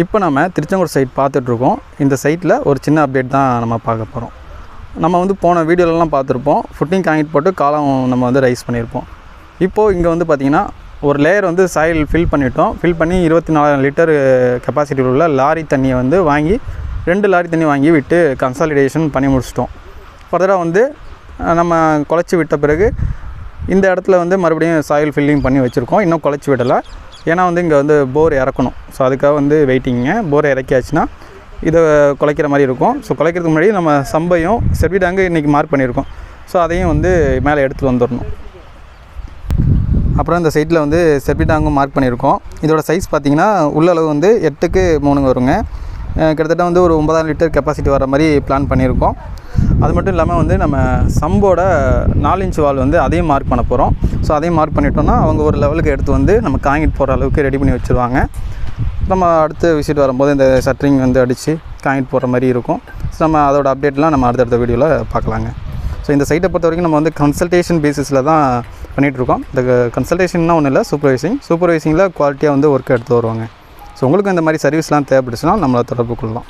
இப்போ நம்ம திருச்செங்கோடு சைட் பார்த்துட்ருக்கோம். இந்த சைட்டில் ஒரு சின்ன அப்டேட் தான் நம்ம பார்க்க போகிறோம் நம்ம வந்து போன வீடியோலலாம் பார்த்துருப்போம். ஃபுட்டிங் காங்கிட் போட்டு காலம் நம்ம வந்து ரைஸ் பண்ணியிருப்போம். இப்போது இங்கே வந்து பார்த்திங்கன்னா ஒரு லேயர் வந்து சாயில் ஃபில் பண்ணிட்டோம். ஃபில் பண்ணி இருபத்தி நாலாயிரம் லிட்டர் கெப்பாசிட்டி உள்ள லாரி தண்ணியை வந்து வாங்கி ரெண்டு லாரி தண்ணி வாங்கி விட்டு கன்சாலிடேஷன் பண்ணி முடிச்சிட்டோம். ஃபர்தராக வந்து நம்ம குழச்சி விட்ட பிறகு இந்த இடத்துல வந்து மறுபடியும் சாயில் ஃபில்லிங் பண்ணி வச்சுருக்கோம். இன்னும் குழச்சி விடலை. ஏன்னா வந்து இங்கே வந்து போர் இறக்கணும். ஸோ அதுக்காக வந்து வெயிட்டிங்க போர் இறக்கியாச்சுன்னா இதை குலைக்கிற மாதிரி இருக்கும். ஸோ குலைக்கிறதுக்கு முன்னாடி நம்ம சம்பையும் செர்விடாங்கு இன்றைக்கி மார்க் பண்ணியிருக்கோம். ஸோ அதையும் வந்து மேலே எடுத்துகிட்டு வந்துடணும். அப்புறம் இந்த சைட்டில் வந்து செர்பிடாங்கும் மார்க் பண்ணியிருக்கோம். இதோட சைஸ் பார்த்தீங்கன்னா உள்ளளவு வந்து எட்டுக்கு மூணுங்க வருங்க. கிட்டத்தட்ட வந்து ஒரு ஒன்பதாயிரம் லிட்டர் கெப்பாசிட்டி வர மாதிரி பிளான் பண்ணியிருக்கோம். அது மட்டும் இல்லாமல் வந்து நம்ம சம்போட நாலு இன்ச் வால் வந்து அதையும் மார்க் பண்ண போகிறோம் ஸோ அதையும் மார்க் பண்ணிட்டோம்னா அவங்க ஒரு லெவலுக்கு எடுத்து வந்து நம்ம காங்கிட் போகிற அளவுக்கு ரெடி பண்ணி வச்சுருவாங்க. நம்ம அடுத்து விசிட் வரும்போது இந்த சட்ரிங் வந்து அடித்து காங்கிட் போடுற மாதிரி இருக்கும். ஸோ நம்ம அதோட அப்டேட்லாம் நம்ம அடுத்தடுத்த வீடியோவில் பார்க்கலாங்க. ஸோ இந்த சைட்டை பொறுத்த வரைக்கும் நம்ம வந்து கன்சல்டேஷன் பேசிஸில் தான் பண்ணிகிட்ருக்கோம் இந்த கன்சல்டேஷன்னா ஒன்றும் இல்லை சூப்பர்வைசிங் சூப்பர்வைசிங்கில் குவாலிட்டியாக வந்து ஒர்க் எடுத்து வருவாங்க. ஸோ உங்களுக்கு இந்த மாதிரி சர்வீஸ்லாம் தேவைப்படுச்சுன்னா நம்மளை தொடர்பு கொள்ளலாம்.